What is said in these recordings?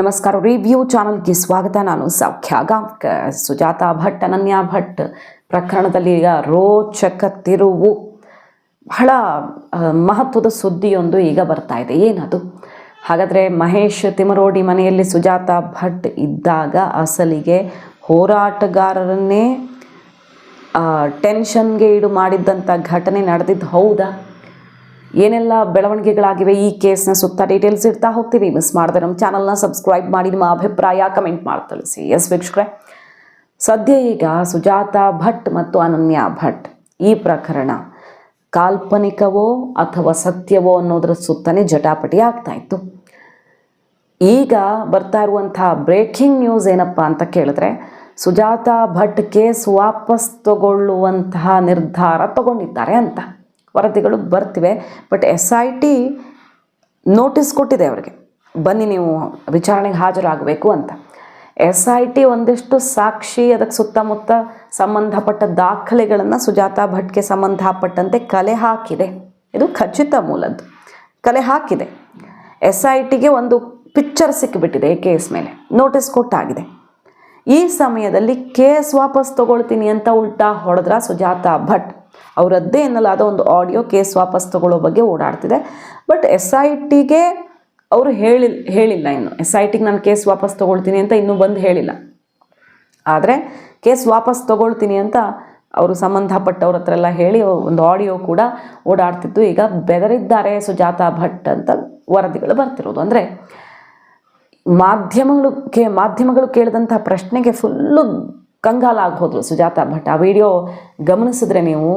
ನಮಸ್ಕಾರ ರಿವ್ಯೂ ಚಾನಲ್ಗೆ ಸ್ವಾಗತ. ನಾನು ಸೌಖ್ಯ ಗಾಂವ್ಕರ್ ಸುಜಾತಾ ಭಟ್, ಅನನ್ಯ ಭಟ್ ಪ್ರಕರಣದಲ್ಲಿ ಈಗ ರೋಚಕ ತಿರುವು. ಬಹಳ ಮಹತ್ವದ ಸುದ್ದಿಯೊಂದು ಈಗ ಬರ್ತಾ ಇದೆ. ಏನದು? ಹಾಗಾದರೆ ಮಹೇಶ್ ತಿಮರೋಡಿ ಮನೆಯಲ್ಲಿ ಸುಜಾತಾ ಭಟ್ ಇದ್ದಾಗ ಅಸಲಿಗೆ ಹೋರಾಟಗಾರರನ್ನೇ ಟೆನ್ಷನ್ಗೆ ಈಡು ಮಾಡಿದ್ದಂಥ ಘಟನೆ ನಡೆದಿದ್ದು ಹೌದಾ? ಏನೆಲ್ಲ ಬೆಳವಣಿಗೆಗಳಾಗಿವೆ ಈ ಕೇಸ್ನ ಸುತ್ತ ಡೀಟೇಲ್ಸ್ ಇಡ್ತಾ ಹೋಗ್ತೀವಿ. ಮಿಸ್ ಮಾಡಿದೆ ನಮ್ಮ ಚಾನಲ್ನ ಸಬ್ಸ್ಕ್ರೈಬ್ ಮಾಡಿ ನಿಮ್ಮ ಅಭಿಪ್ರಾಯ ಕಮೆಂಟ್ ಮಾಡಿ ತಿಳಿಸಿ. ಎಸ್ ವೀಕ್ಷಕರೇ, ಸದ್ಯ ಈಗ ಸುಜಾತಾ ಭಟ್ ಮತ್ತು ಅನನ್ಯ ಭಟ್ ಈ ಪ್ರಕರಣ ಕಾಲ್ಪನಿಕವೋ ಅಥವಾ ಸತ್ಯವೋ ಅನ್ನೋದ್ರ ಸುತ್ತನೇ ಜಟಾಪಟಿ ಆಗ್ತಾ ಇತ್ತು. ಈಗ ಬರ್ತಾ ಇರುವಂಥ ಬ್ರೇಕಿಂಗ್ ನ್ಯೂಸ್ ಏನಪ್ಪ ಅಂತ ಕೇಳಿದ್ರೆ, ಸುಜಾತಾ ಭಟ್ ಕೇಸ್ ವಾಪಸ್ ತಗೊಳ್ಳುವಂತಹ ನಿರ್ಧಾರ ತಗೊಂಡಿದ್ದಾರೆ ಅಂತ. ವರದಿಗಳು ಬರ್ತಿವೆ. But S I T notice ಕೊಟ್ಟಿದೆ ಅವರಿಗೆ. ಬನ್ನಿ ನೀವು ವಿಚಾರಣೆಗೆ ಹಾಜರಾಗಬೇಕು ಅಂತ. ಎಸ್ ಐ ಟಿ ಒಂದಿಷ್ಟು ಸಾಕ್ಷಿ, ಅದಕ್ಕೆ ಸುತ್ತಮುತ್ತ ಸಂಬಂಧಪಟ್ಟ ದಾಖಲೆಗಳನ್ನು ಸುಜಾತಾ ಭಟ್ಗೆ ಸಂಬಂಧಪಟ್ಟಂತೆ ಕಲೆ ಹಾಕಿದೆ. ಇದು ಖಚಿತ ಮೂಲದ್ದು. ಕಲೆ ಹಾಕಿದೆ. ಎಸ್ ಐ ಟಿಗೆ ಒಂದು ಪಿಕ್ಚರ್ ಸಿಕ್ಕಿಬಿಟ್ಟಿದೆ ಈ ಕೇಸ್ ಮೇಲೆ. ನೋಟಿಸ್ ಕೊಟ್ಟಾಗಿದೆ. ಈ ಸಮಯದಲ್ಲಿ ಕೇಸ್ ವಾಪಸ್ ತಗೊಳ್ತೀನಿ ಅಂತ ಉಲ್ಟಾ ಹೊಡೆದ್ರ ಸುಜಾತಾ ಭಟ್ ಅವರದ್ದೇ ಎನ್ನಲಾದ ಒಂದು ಆಡಿಯೋ ಕೇಸ್ ವಾಪಸ್ ತಗೊಳ್ಳೋ ಬಗ್ಗೆ ಓಡಾಡ್ತಿದೆ. ಬಟ್ ಎಸ್ ಐ ಟಿಗೆ ಅವರು ಹೇಳಿ ಹೇಳಿಲ್ಲ ಇನ್ನು. ಎಸ್ ಐ ಟಿಗೆ ನಾನು ಕೇಸ್ ವಾಪಸ್ ತೊಗೊಳ್ತೀನಿ ಅಂತ ಇನ್ನೂ ಬಂದು ಹೇಳಿಲ್ಲ. ಆದರೆ ಕೇಸ್ ವಾಪಸ್ ತೊಗೊಳ್ತೀನಿ ಅಂತ ಅವರು ಸಂಬಂಧಪಟ್ಟವ್ರ ಹತ್ರ ಎಲ್ಲ ಹೇಳಿ ಒಂದು ಆಡಿಯೋ ಕೂಡ ಓಡಾಡ್ತಿತ್ತು. ಈಗ ಬೆದರಿದ್ದಾರೆ ಸುಜಾತಾ ಭಟ್ ಅಂತ ವರದಿಗಳು ಬರ್ತಿರೋದು. ಅಂದರೆ ಮಾಧ್ಯಮಗಳು ಕೇ, ಮಾಧ್ಯಮಗಳು ಕೇಳಿದಂಥ ಪ್ರಶ್ನೆಗೆ ಫುಲ್ಲು ಕಂಗಾಲಾಗಿ ಹೋದ್ರು ಸುಜಾತಾ ಭಟ್, ಆ ವಿಡಿಯೋ ಗಮನಿಸಿದ್ರೆ ನೀವು,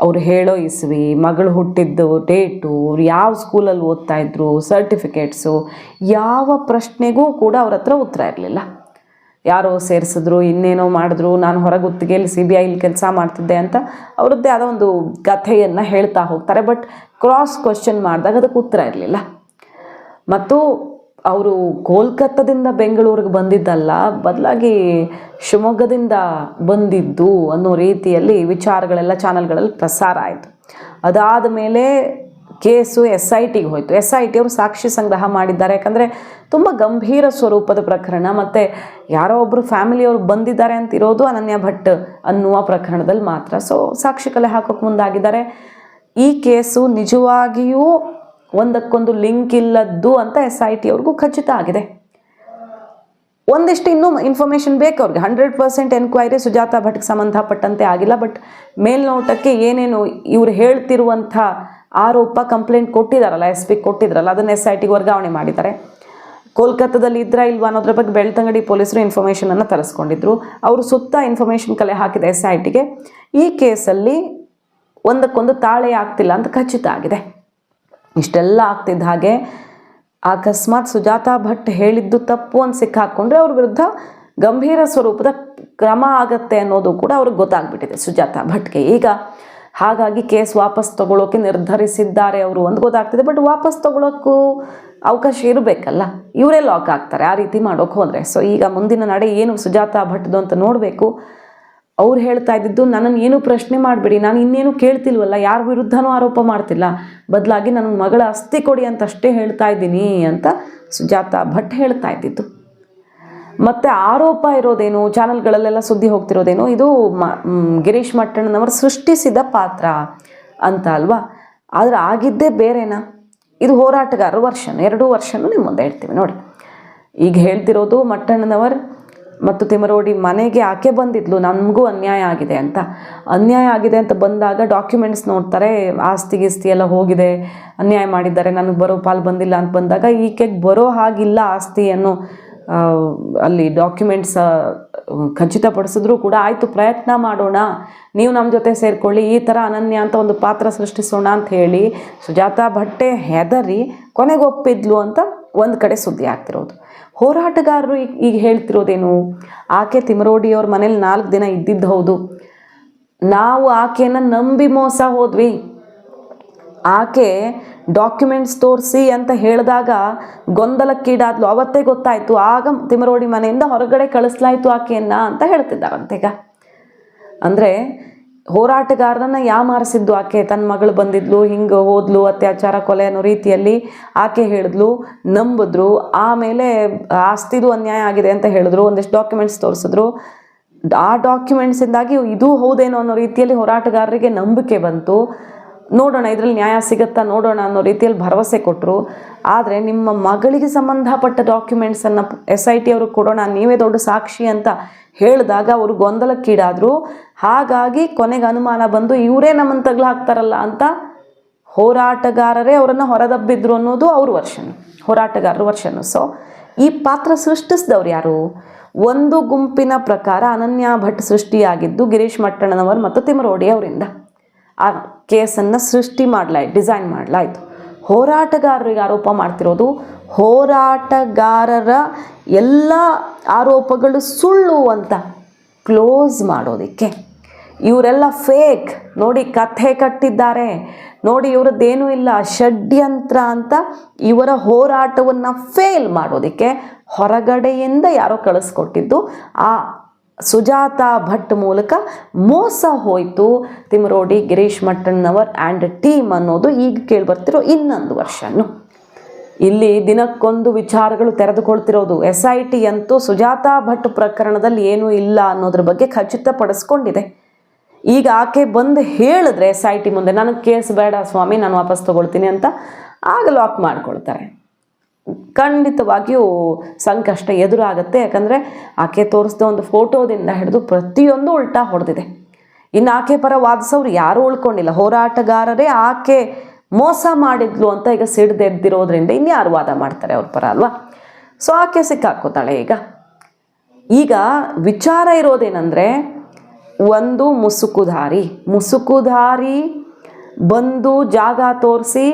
ಅವ್ರು ಹೇಳೋ ಇಸ್ವಿ ಮಗಳು ಹುಟ್ಟಿದ್ದು ಡೇಟು ಅವ್ರು ಯಾವ ಸ್ಕೂಲಲ್ಲಿ ಓದ್ತಾ ಇದ್ರು, ಸರ್ಟಿಫಿಕೇಟ್ಸು, ಯಾವ ಪ್ರಶ್ನೆಗೂ ಕೂಡ ಅವ್ರ ಹತ್ರ ಉತ್ತರ ಇರಲಿಲ್ಲ. ಯಾರೋ ಸೇರಿಸಿದ್ರು, ಇನ್ನೇನೋ ಮಾಡಿದ್ರು, ನಾನು ಹೊರಗುತ್ತಿಗೆಯಲ್ಲಿ ಸಿ ಬಿ ಐಲಿ ಕೆಲಸ ಮಾಡ್ತಿದ್ದೆ ಅಂತ ಅವರದ್ದೇ ಆದ ಒಂದು ಕಥೆಯನ್ನು ಹೇಳ್ತಾ ಹೋಗ್ತಾರೆ. ಬಟ್ ಕ್ರಾಸ್ ಕ್ವಶನ್ ಮಾಡಿದಾಗ ಅದಕ್ಕೆ ಉತ್ತರ ಇರಲಿಲ್ಲ. ಮತ್ತು ಅವರು ಕೋಲ್ಕತ್ತಾದಿಂದ ಬೆಂಗಳೂರಿಗೆ ಬಂದಿದ್ದಲ್ಲ, ಬದಲಾಗಿ ಶಿವಮೊಗ್ಗದಿಂದ ಬಂದಿದ್ದು ಅನ್ನೋ ರೀತಿಯಲ್ಲಿ ವಿಚಾರಗಳೆಲ್ಲ ಚಾನಲ್ಗಳಲ್ಲಿ ಪ್ರಸಾರ ಆಯಿತು. ಅದಾದ ಮೇಲೆ ಕೇಸು ಎಸ್ ಐ ಟಿಗೆ ಹೋಯಿತು. ಎಸ್ ಐ ಟಿ ಅವರು ಸಾಕ್ಷಿ ಸಂಗ್ರಹ ಮಾಡಿದ್ದಾರೆ. ಯಾಕಂದರೆ ತುಂಬ ಗಂಭೀರ ಸ್ವರೂಪದ ಪ್ರಕರಣ. ಮತ್ತು ಯಾರೋ ಒಬ್ಬರು ಫ್ಯಾಮಿಲಿಯವರು ಬಂದಿದ್ದಾರೆ ಅಂತ ಇರೋದು ಅನನ್ಯ ಭಟ್ ಅನ್ನುವ ಪ್ರಕರಣದಲ್ಲಿ ಮಾತ್ರ. ಸೊ ಸಾಕ್ಷಿ ಕಲೆ ಹಾಕೋಕೆ ಮುಂದಾಗಿದ್ದಾರೆ. ಈ ಕೇಸು ನಿಜವಾಗಿಯೂ ಒಂದಕ್ಕೊಂದು ಲಿಂಕ್ ಇಲ್ಲದ್ದು ಅಂತ ಎಸ್ ಐ ಟಿ ಅವ್ರಿಗೂ ಖಚಿತ ಆಗಿದೆ. ಒಂದಿಷ್ಟು ಇನ್ನೂ ಇನ್ಫಾರ್ಮೇಷನ್ ಬೇಕು ಅವ್ರಿಗೆ. ಹಂಡ್ರೆಡ್ ಪರ್ಸೆಂಟ್ ಎನ್ಕ್ವೈರಿ ಸುಜಾತಾ ಭಟ್ಗೆ ಸಂಬಂಧಪಟ್ಟಂತೆ ಆಗಿಲ್ಲ ಬಟ್ ಮೇಲ್ನೋಟಕ್ಕೆ ಏನೇನು ಇವ್ರು ಹೇಳ್ತಿರುವಂಥ ಆರೋಪ ಕಂಪ್ಲೇಂಟ್ ಕೊಟ್ಟಿದ್ದಾರಲ್ಲ ಎಸ್ ಪಿ ಕೊಟ್ಟಿದ್ರಲ್ಲ, ಅದನ್ನು ಎಸ್ ಐ ಟಿಗೆ ವರ್ಗಾವಣೆ ಮಾಡಿದ್ದಾರೆ. ಕೋಲ್ಕತ್ತಾದಲ್ಲಿ ಇದ್ರಾ ಇಲ್ವಾ ಅನ್ನೋದ್ರ ಬಗ್ಗೆ ಬೆಳ್ತಂಗಡಿ ಪೊಲೀಸರು ಇನ್ಫಾರ್ಮೇಷನನ್ನು ತರಿಸ್ಕೊಂಡಿದ್ರು. ಅವರು ಸುತ್ತ ಇನ್ಫಾರ್ಮೇಷನ್ ಕಲೆ ಹಾಕಿದೆ ಎಸ್ ಐ ಟಿಗೆ ಈ ಕೇಸಲ್ಲಿ ಒಂದಕ್ಕೊಂದು ತಾಳೆ ಆಗ್ತಿಲ್ಲ ಅಂತ ಖಚಿತ ಆಗಿದೆ. ಇಷ್ಟೆಲ್ಲ ಆಗ್ತಿದ್ದ ಹಾಗೆ ಅಕಸ್ಮಾತ್ ಸುಜಾತಾ ಭಟ್ ಹೇಳಿದ್ದು ತಪ್ಪು ಅಂತ ಸಿಕ್ಕಾಕೊಂಡ್ರೆ ಅವ್ರ ವಿರುದ್ಧ ಗಂಭೀರ ಸ್ವರೂಪದ ಕ್ರಮ ಆಗತ್ತೆ ಅನ್ನೋದು ಕೂಡ ಅವ್ರಿಗೆ ಗೊತ್ತಾಗ್ಬಿಟ್ಟಿದೆ ಸುಜಾತಾ ಭಟ್ಗೆ. ಈಗ ಹಾಗಾಗಿ ಕೇಸ್ ವಾಪಸ್ ತಗೊಳ್ಳೋಕೆ ನಿರ್ಧರಿಸಿದ್ದಾರೆ ಅವರು ಅಂತ ಗೊತ್ತಾಗ್ತಿದೆ, ಬಟ್ ವಾಪಸ್ ತಗೊಳ್ಳೋಕ್ಕೂ ಅವಕಾಶ ಇರಬೇಕಲ್ಲ. ಇವರೇ ಲಾಕ್ ಆಗ್ತಾರೆ, ಆ ರೀತಿ ಮಾಡೋಕೆ ಹೋದರೆ. ಸೊ ಈಗ ಮುಂದಿನ ನಡೆ ಏನು ಸುಜಾತಾ ಭಟ್ದು ಅಂತ ನೋಡಬೇಕು. ಅವ್ರು ಹೇಳ್ತಾ ಇದ್ದಿದ್ದು ನನ್ನನ್ನು ಏನು ಪ್ರಶ್ನೆ ಮಾಡಬೇಡಿ, ನಾನು ಇನ್ನೇನು ಕೇಳ್ತಿಲ್ವಲ್ಲ, ಯಾರ ವಿರುದ್ಧನೂ ಆರೋಪ ಮಾಡ್ತಿಲ್ಲ. ಬದಲಾಗಿ ನನ್ನ ಮಗಳ ಅಸ್ಥಿ ಕೊಡಿ ಅಂತ ಅಷ್ಟೇ ಹೇಳ್ತಾ ಇದ್ದೀನಿ, ಅಂತ ಸುಜಾತ ಭಟ್ ಹೇಳ್ತಾ ಇದ್ದಿದ್ದು. ಮತ್ತು ಆರೋಪ ಇರೋದೇನು? ಚಾನಲ್ಗಳಲ್ಲೆಲ್ಲ ಸುದ್ದಿ ಹೋಗ್ತಿರೋದೇನು? ಇದು ಮ ಗಿರೀಶ್ ಮಟ್ಟಣ್ಣನವರು ಸೃಷ್ಟಿಸಿದ ಪಾತ್ರ ಅಂತ ಅಲ್ವಾ? ಆದರೆ ಆಗಿದ್ದೇ ಬೇರೆನಾ? ಇದು ಹೋರಾಟಗಾರರು ವರ್ಷನ್? ಎರಡೂ ವರ್ಷನೂ ನಿಮ್ಮ ಮುಂದೆ ಹೇಳ್ತೀವಿ ನೋಡಿ. ಈಗ ಹೇಳ್ತಿರೋದು ಮಟ್ಟಣ್ಣನವರ್ ಮತ್ತು ತಿಮರೋಡಿ ಮನೆಗೆ ಆಕೆ ಬಂದಿದ್ಲು ನಮಗೂ ಅನ್ಯಾಯ ಆಗಿದೆ ಅಂತ. ಅನ್ಯಾಯ ಆಗಿದೆ ಅಂತ ಬಂದಾಗ ಡಾಕ್ಯುಮೆಂಟ್ಸ್ ನೋಡ್ತಾರೆ, ಆಸ್ತಿ ಗಿಸ್ತಿ ಎಲ್ಲ ಹೋಗಿದೆ, ಅನ್ಯಾಯ ಮಾಡಿದ್ದಾರೆ, ನನಗೆ ಬರೋ ಪಾಲು ಬಂದಿಲ್ಲ ಅಂತ ಬಂದಾಗ ಈಕೆಗೆ ಬರೋ ಹಾಗಿಲ್ಲ ಆಸ್ತಿಯನ್ನು ಅಲ್ಲಿ ಡಾಕ್ಯುಮೆಂಟ್ಸ್ ಖಚಿತಪಡಿಸಿದ್ರು ಕೂಡ ಆಯಿತು, ಪ್ರಯತ್ನ ಮಾಡೋಣ, ನೀವು ನಮ್ಮ ಜೊತೆ ಸೇರಿಕೊಳ್ಳಿ, ಈ ಥರ ಅನನ್ಯ ಅಂತ ಒಂದು ಪಾತ್ರ ಸೃಷ್ಟಿಸೋಣ ಅಂತ ಹೇಳಿ ಸುಜಾತಾ ಭಟ್ಟೆ ಹೆದರಿ ಕೊನೆಗೆ ಒಪ್ಪಿದ್ಲು ಅಂತ ಒಂದು ಕಡೆ ಸುದ್ದಿ ಆಗ್ತಿರೋದು. ಹೋರಾಟಗಾರರು ಈಗ ಈಗ ಹೇಳ್ತಿರೋದೇನು? ಆಕೆ ತಿಮರೋಡಿಯವ್ರ ಮನೇಲಿ ನಾಲ್ಕು ದಿನ ಇದ್ದಿದ್ದು ಹೌದು. ನಾವು ಆಕೆಯನ್ನು ನಂಬಿ ಮೋಸ ಹೋದ್ವಿ. ಆಕೆ ಡಾಕ್ಯುಮೆಂಟ್ಸ್ ತೋರಿಸಿ ಅಂತ ಹೇಳಿದಾಗ ಗೊಂದಲಕ್ಕೀಡಾದ್ಲು. ಅವತ್ತೇ ಗೊತ್ತಾಯಿತು, ಆಗ ತಿಮರೋಡಿ ಮನೆಯಿಂದ ಹೊರಗಡೆ ಕಳಿಸ್ಲಾಯಿತು ಆಕೆಯನ್ನು ಅಂತ ಹೇಳ್ತಿದ್ದಾರಂತೆ ಈಗ ಅಂದರೆ ಹೋರಾಟಗಾರರನ್ನ ಯಾಮಾರಿಸಿದ್ದು ಆಕೆ ತನ್ನ ಮಗಳು ಬಂದಿದ್ಲು, ಹಿಂಗೆ ಹೋದ್ಲು, ಅತ್ಯಾಚಾರ, ಕೊಲೆ ಅನ್ನೋ ರೀತಿಯಲ್ಲಿ ಆಕೆ ಹೇಳಿದ್ಲು, ನಂಬಿದ್ರು, ಆಮೇಲೆ ಆಸ್ತಿದು ಅನ್ಯಾಯ ಆಗಿದೆ ಅಂತ ಹೇಳಿದ್ರು, ಒಂದಿಷ್ಟು ಡಾಕ್ಯುಮೆಂಟ್ಸ್ ತೋರಿಸಿದ್ರು. ಆ ಡಾಕ್ಯುಮೆಂಟ್ಸಿಂದಾಗಿ ಇದು ಹೌದೇನೋ ಅನ್ನೋ ರೀತಿಯಲ್ಲಿ ಹೋರಾಟಗಾರರಿಗೆ ನಂಬಿಕೆ ಬಂತು. ನೋಡೋಣ, ಇದರಲ್ಲಿ ನ್ಯಾಯ ಸಿಗುತ್ತಾ ನೋಡೋಣ ಅನ್ನೋ ರೀತಿಯಲ್ಲಿ ಭರವಸೆ ಕೊಟ್ಟರು ಆದರೆ ನಿಮ್ಮ ಮಗಳಿಗೆ ಸಂಬಂಧಪಟ್ಟ ಡಾಕ್ಯುಮೆಂಟ್ಸನ್ನು ಎಸ್ ಐ ಟಿ ಅವ್ರಿಗೆ ಕೊಡೋಣ, ನೀವೇ ದೊಡ್ಡ ಸಾಕ್ಷಿ ಅಂತ ಹೇಳಿದಾಗ ಅವರು ಗೊಂದಲಕ್ಕೀಡಾದರು. ಹಾಗಾಗಿ ಕೊನೆಗೆ ಅನುಮಾನ ಬಂದು ಇವರೇ ನಮ್ಮನ್ನ ತಗ್ಲು ಹಾಕ್ತಾರಲ್ಲ ಅಂತ ಹೋರಾಟಗಾರರೇ ಅವರನ್ನು ಹೊರದಬ್ಬಿದ್ರು ಅನ್ನೋದು ಅವ್ರ ವರ್ಷನ್, ಹೋರಾಟಗಾರರ ವರ್ಷನು. ಸೊ ಈ ಪಾತ್ರ ಸೃಷ್ಟಿಸಿದವ್ರು ಯಾರು? ಒಂದು ಗುಂಪಿನ ಪ್ರಕಾರ ಅನನ್ಯ ಭಟ್ ಸೃಷ್ಟಿಯಾಗಿದ್ದು ಗಿರೀಶ್ ಮಟ್ಟಣ್ಣನವರು ಮತ್ತು ತಿಮರೋಡಿ ಅವರಿಂದ. ಆ ಕೇಸನ್ನು ಸೃಷ್ಟಿ ಮಾಡಲಾಯ್ತು ಡಿಸೈನ್ ಮಾಡಲಾಯಿತು. ಹೋರಾಟಗಾರರಿಗೆ ಆರೋಪ ಮಾಡ್ತಿರೋದು, ಹೋರಾಟಗಾರರ ಎಲ್ಲ ಆರೋಪಗಳು ಸುಳ್ಳು ಅಂತ ಕ್ಲೋಸ್ ಮಾಡೋದಕ್ಕೆ. ಇವರೆಲ್ಲ ಫೇಕ್ ನೋಡಿ ಕಥೆ ಕಟ್ಟಿದ್ದಾರೆ. ನೋಡಿ ಇವರದ್ದೇನೂ ಇಲ್ಲ. ಷಡ್ಯಂತ್ರ ಅಂತ ಇವರ ಹೋರಾಟವನ್ನು ಫೇಲ್ ಮಾಡೋದಕ್ಕೆ ಹೊರಗಡೆಯಿಂದ ಯಾರೋ ಕಳಿಸ್ಕೊಟ್ಟಿದ್ದು. ಆ ಸುಜಾತ ಭಟ್ ಮೂಲಕ ಮೋಸ ಹೋಯಿತು ತಿಮರೋಡಿ, ಗಿರೀಶ್ ಮಟ್ಟಣ್ಣವರ್ ಆ್ಯಂಡ್ ಟೀಮ್ ಅನ್ನೋದು ಈಗ ಕೇಳಿಬರ್ತಿರೋ ಇನ್ನೊಂದು ವರ್ಷನು. ಇಲ್ಲಿ ದಿನಕ್ಕೊಂದು ವಿಚಾರಗಳು ತೆರೆದುಕೊಳ್ತಿರೋದು. ಎಸ್ ಐ ಟಿ ಅಂತೂ ಸುಜಾತಾ ಭಟ್ ಪ್ರಕರಣದಲ್ಲಿ ಏನೂ ಇಲ್ಲ ಅನ್ನೋದ್ರ ಬಗ್ಗೆ ಖಚಿತಪಡಿಸ್ಕೊಂಡಿದೆ. ಈಗ ಆಕೆ ಬಂದು ಹೇಳಿದ್ರೆ ಎಸ್ ಐ ಟಿ ಮುಂದೆ, ನನಗೆ ಕೇಸ್ ಬೇಡ ಸ್ವಾಮಿ, ನಾನು ವಾಪಸ್ ತೊಗೊಳ್ತೀನಿ ಅಂತ ಆಗ ಲಾಕ್ ಮಾಡ್ಕೊಳ್ತಾರೆ. ಖಂಡಿತವಾಗಿಯೂ ಸಂಕಷ್ಟ ಎದುರಾಗುತ್ತೆ, ಯಾಕಂದರೆ ಆಕೆ ತೋರಿಸಿದ ಒಂದು ಫೋಟೋದಿಂದ ಹಿಡಿದು ಪ್ರತಿಯೊಂದು ಉಲ್ಟಾ ಹೊಡೆದಿದೆ. ಇನ್ನು ಆಕೆ ಪರ ವಾದಿಸೋರು ಯಾರೂ ಉಳ್ಕೊಂಡಿಲ್ಲ. ಹೋರಾಟಗಾರರೇ ಆಕೆ ಮೋಸ ಮಾಡಿದ್ಲು ಅಂತ ಈಗ ಸಿಡ್ದೆದ್ದಿರೋದ್ರಿಂದ ಇನ್ಯಾರು ವಾದ ಮಾಡ್ತಾರೆ ಅವ್ರ ಪರ ಅಲ್ವಾ? ಸೊ ಆಕೆ ಸಿಕ್ಕಾಕೋತಾಳೆ ಈಗ. ಈಗ ವಿಚಾರ ಇರೋದೇನೆಂದರೆ ಒಂದು ಮುಸುಕುಧಾರಿ. ಮುಸುಕುಧಾರಿ ಬಂದು ಜಾಗ ತೋರಿಸಿ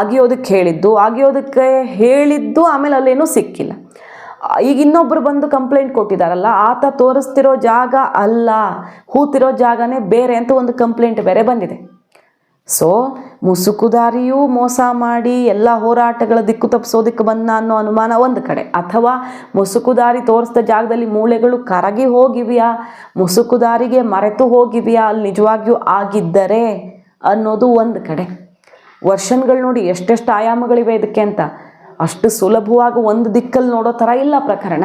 ಅಗಿಯೋದಕ್ಕೆ ಹೇಳಿದ್ದು. ಅಗಿಯೋದಕ್ಕೆ ಹೇಳಿದ್ದು ಆಮೇಲೆ ಅಲ್ಲೇನೂ ಸಿಕ್ಕಿಲ್ಲ. ಈಗ ಇನ್ನೊಬ್ಬರು ಬಂದು ಕಂಪ್ಲೇಂಟ್ ಕೊಟ್ಟಿದ್ದಾರಲ್ಲ ಆತ ತೋರಿಸ್ತಿರೋ ಜಾಗ ಅಲ್ಲ, ಹೂತಿರೋ ಜಾಗನೇ ಬೇರೆ ಅಂತ ಒಂದು ಕಂಪ್ಲೇಂಟ್ ಬೇರೆ ಬಂದಿದೆ. ಸೊ ಮುಸುಕುದಾರಿಯೂ ಮೋಸ ಮಾಡಿ ಎಲ್ಲ ಹೋರಾಟಗಳ ದಿಕ್ಕು ತಪ್ಪಿಸೋದಕ್ಕೆ ಬಂದ ಅನ್ನೋ ಅನುಮಾನ ಒಂದು ಕಡೆ. ಅಥವಾ ಮುಸುಕುದಾರಿ ತೋರಿಸಿದ ಜಾಗದಲ್ಲಿ ಮೂಳೆಗಳು ಕರಗಿ ಹೋಗಿವೆಯಾ? ಮುಸುಕುದಾರಿಗೆ ಮರೆತು ಹೋಗಿವೆಯಾ? ಅಲ್ಲಿ ನಿಜವಾಗಿಯೂ ಆಗಿದ್ದರೆ ಅನ್ನೋದು ಒಂದು ಕಡೆ. ವರ್ಷನ್ಗಳು ನೋಡಿ ಎಷ್ಟೆಷ್ಟು ಆಯಾಮಗಳಿವೆ ಇದಕ್ಕೆ ಅಂತ. ಅಷ್ಟು ಸುಲಭವಾಗಿ ಒಂದು ದಿಕ್ಕಲ್ಲಿ ನೋಡೋ ಥರ ಇಲ್ಲ ಪ್ರಕರಣ.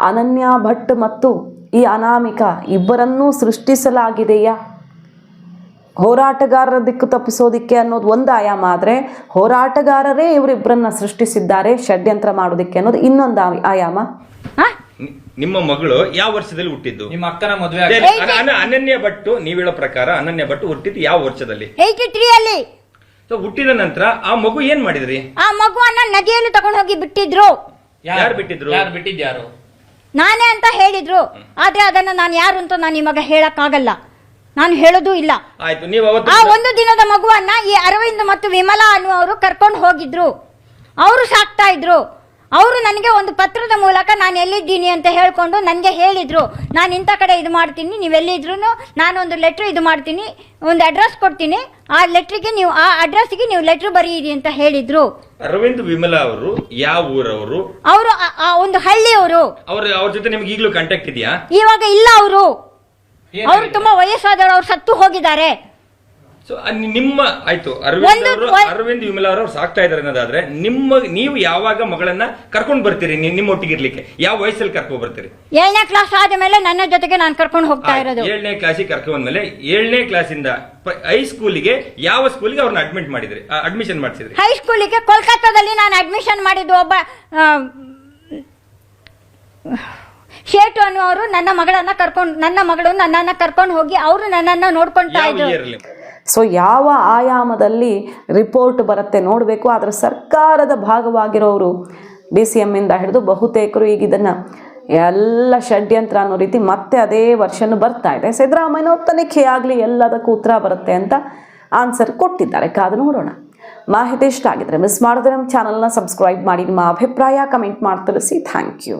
ಅನನ್ಯ ಭಟ್ ಮತ್ತು ಈ ಅನಾಮಿಕ ಇಬ್ಬರನ್ನೂ ಸೃಷ್ಟಿಸಲಾಗಿದೆಯಾ? ಹೋರಾಟಗಾರರ ದಿಕ್ಕು ತಪ್ಪಿಸೋದಿಕ್ಕೆ ಅನ್ನೋದು ಒಂದು ಆಯಾಮ ಆದರೆ ಹೋರಾಟಗಾರರೇ ಇವರಿಬ್ಬರನ್ನ ಸೃಷ್ಟಿಸಿದ್ದಾರೆ ಷಡ್ಯಂತ್ರ ಮಾಡೋದಿಕ್ಕೆ ಅನ್ನೋದು ಇನ್ನೊಂದು ಆ- ಆಯಾಮ. ಹಾ ನಿಮ್ಮ ಮಗಳು ಯಾವ ವರ್ಷದಲ್ಲಿ ಹುಟ್ಟಿದ್ದು? ನಿಮ್ಮ ಅಕ್ಕನ ಮದುವೆ ಅನನ್ಯ ಭಟ್ಟು ನೀವ್ ಹೇಳೋ ಪ್ರಕಾರ ಅನನ್ಯ ಭಟ್ಟು ಹುಟ್ಟಿದ್ದು ಯಾವ ವರ್ಷದಲ್ಲಿ? ಅಲ್ಲಿ ಸೊ ಹುಟ್ಟಿದ ನಂತರ ಆ ಮಗು ಏನ್ ಮಾಡಿದ್ರಿ? ಆ ಮಗುವನ್ನ ನದಿಯಲ್ಲಿ ತಗೊಂಡು ಹೋಗಿ ಬಿಟ್ಟಿದ್ರು. ಯಾರು? ಬಿಟ್ಟಿದ್ರು? ಯಾರು ಬಿಟ್ಟಿದ್ಯಾರು ನಾನೇ ಅಂತ ಹೇಳಿದ್ರು. ಆದ್ರೆ ಅದನ್ನ ನಾನು ಯಾರು ಅಂತ ನಾನು ಇವಾಗ ಹೇಳಕ್ಕಾಗಲ್ಲ. ನಾನು ಹೇಳೋದು ಇಲ್ಲ. ಆಯ್ತು ನೀವು ಅವತ್ತು ಆ ಒಂದು ದಿನದ ಮಗುವನ್ನ ಈ ಅರವಿಂದ್ ಮತ್ತು ವಿಮಲಾ ಅನ್ನುವರು ಕರ್ಕೊಂಡು ಹೋಗಿದ್ರು. ಅವರು ಸಾಕ್ತಾ ಇದ್ರು. ಅವರು ನನಗೆ ಒಂದು ಪತ್ರದ ಮೂಲಕ ನಾನು ಎಲ್ಲಿದ್ದೀನಿ ಅಂತ ಹೇಳ್ಕೊಂಡು ನನಗೆ ಹೇಳಿದ್ರು. ನಾನು ಇಂಥ ಕಡೆ ಇದು ಮಾಡ್ತೀನಿ ನೀವು ಎಲ್ಲಿದ್ರು ನಾನು ಒಂದು ಲೆಟ್ರ್ ಇದು ಮಾಡ್ತೀನಿ ಒಂದು ಅಡ್ರೆಸ್ ಕೊಡ್ತೀನಿ. ಆ ಲೆಟ್ರಿಗೆ ನೀವು ಆ ಅಡ್ರೆಸ್ಗೆ ನೀವು ಲೆಟ್ರ್ ಬರೀರಿ ಅಂತ ಹೇಳಿದ್ರು. ಅರವಿಂದ್ ವಿಮಲಾ ಅವರು ಯಾವ ಊರವರು? ಅವರು ಆ ಒಂದು ಹಳ್ಳಿಯವರು. ಅವರು ಅವ್ರ ಜೊತೆ ನಿಮ್ಗೆ ಈಗಲೂ ಕಾಂಟ್ಯಾಕ್ಟ್ ಇದೆಯಾ? ಇವಾಗ ಇಲ್ಲ ಅವರು. ಅವರು? ತುಂಬಾ ವಯಸ್ಸಾದವರು ಅವ್ರು ಸತ್ತು ಹೋಗಿದ್ದಾರೆ. ಸೊ ನಿಮ್ಮ ಆಯ್ತು ಅರವಿಂದ್ ಒಂದು- ಅವರು ಒಂದ್- ಅರವಿಂದ್ ವಿಮಲಾ ಅವರು ಸಾಕ್ತಾ ಇದಾರೆ ಅನ್ನೋದಾದ್ರೆ ನಿಮ್ಮ ನೀವು ಯಾವಾಗ ಮಗಳನ್ನ ಕರ್ಕೊಂಡ್ ಬರ್ತೀರಿ ನಿ- ನಿಮ್ಮ ಒಟ್ಟಿಗೆ ಇರ್ಲಿಕ್ಕೆ ಯಾವ ವಯಸ್ಸಲ್ಲಿ ಕರ್ಕೊಂಡ್ ಬರ್ತೀರಿ? ಏಳನೇ ಕ್ಲಾಸ್ ಆದ ಮೇಲೆ ನನ್ನ ಜೊತೆಗೆ ನಾನು ಕರ್ಕೊಂಡು ಹೋಗ್ತಾ ಇರೋದು. ಏಳನೇ ಕ್ಲಾಸಿಗೆ ಕರ್ಕೊಂಡ್ ಬಂದ್ಮೇಲೆ ಏಳನೇ ಕ್ಲಾಸಿಂದ ಹೈಸ್ಕೂಲಿಗೆ ಯಾವ ಸ್ಕೂಲಿಗೆ ಅವ್ರನ್ನ ಅಡ್ಮಿಟ್ ಮಾಡಿದ್ರಿ? ಅಡ್ಮಿಷನ್ ಮಾಡಿಸಿದ್ರಿ? ಹೈಸ್ಕೂಲಿಗೆ ಕೋಲ್ಕತ್ತಾದಲ್ಲಿ ನಾನು ಅಡ್ಮಿಷನ್ ಮಾಡಿದ್ದು ಒಬ್ಬ ಆ, ಶೇಟು ಅನ್ನುವರು ನನ್ನ ಮಗಳನ್ನ ಕರ್ಕೊಂಡು ನನ್ನ ಮಗಳು ನನ್ನನ್ನ ಕರ್ಕೊಂಡು ಹೋಗಿ ಅವರು ನನ್ನನ್ನ ನೋಡ್ಕೊಳ್ತಾ ಯಾವ ಇದ್ರು. ಅಲ್ಲಿ ಸೊ ಯಾವ ಆಯಾಮದಲ್ಲಿ ರಿಪೋರ್ಟ್ ಬರುತ್ತೆ ನೋಡಬೇಕು. ಆದರೆ ಸರ್ಕಾರದ ಭಾಗವಾಗಿರೋರು ಡಿ ಸಿ ಎಮ್ಮಿಂದ ಹಿಡಿದು ಬಹುತೇಕರು ಈಗ ಇದನ್ನು ಎಲ್ಲ ಷಡ್ಯಂತ್ರ ಅನ್ನೋ ರೀತಿ ಮತ್ತೆ ಅದೇ ವರ್ಷನೂ ಬರ್ತಾ ಇದೆ. ಸಿದ್ದರಾಮಯ್ಯನವ್ರ ತನಿಖೆ ಆಗಲಿ ಎಲ್ಲದಕ್ಕೂ ಉತ್ತರ ಬರುತ್ತೆ ಅಂತ ಆನ್ಸರ್ ಕೊಟ್ಟಿದ್ದಾರೆ. ಕಾದು ನೋಡೋಣ. ಮಾಹಿತಿ ಇಷ್ಟ ಆಗಿದ್ರೆ ಮಿಸ್ ಮಾಡಿದ್ರೆ ನಮ್ಮ ಚಾನಲ್ನ ಸಬ್ಸ್ಕ್ರೈಬ್ ಮಾಡಿ. ನಿಮ್ಮ ಅಭಿಪ್ರಾಯ ಕಮೆಂಟ್ ಮಾಡಿ ತಿಳಿಸಿ ಥ್ಯಾಂಕ್ ಯು